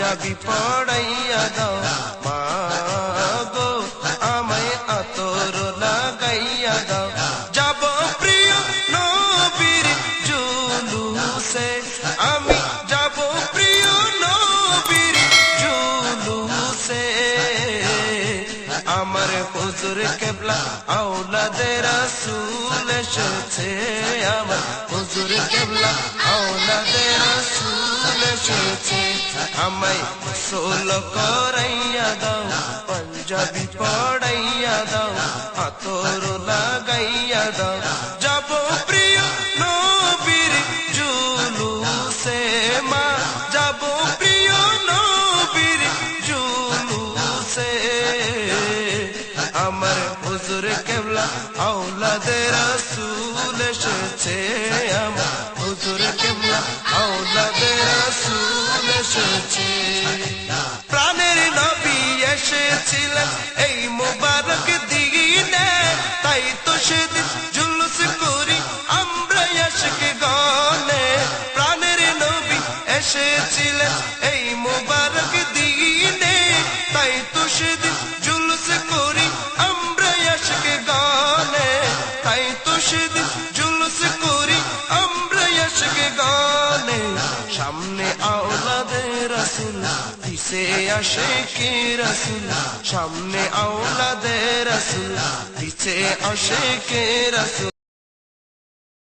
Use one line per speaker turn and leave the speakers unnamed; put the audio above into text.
পড়াইয়া দাও মা গো আমায় আতর লাগাইয়া দাও যাব প্রিয় নবীর জুলুসে আমি যাব প্রিয় নবীর জুলুসে আমার হুজুর কেবলা আওলাদের রাসূল এসেছে আমার হুজুর কেবলা আওলাদের রাসূল এসেছে আমায় সোল করাইয়া দাও পাঞ্জাবি পড়াইয়া দাও আতর লাগাইয়া দাও যাব প্রিয় নবীর জুলুসে মা যাব প্রিয় নবীর জুলুসে আমার হুজুর কেবলা আওলাদের রাসূল এসেছে আমার প্রাণের নবী এসেছিলেন, এই মুবারক দিনে। তাই তো সেদিন জুলুস করি, আমরা আশিক গনে। প্রাণের নবী এসেছিলেন, এই মুবারক দিনে। তাই তো সেদিন জুলুস করি, আমরা আশিক গনে। তাই তো সেদিন জুলুস করি। রাসুল পিছে আসে কে রাসুল সামনে আওলাদে রসুল পিছে আসে কে রাসুল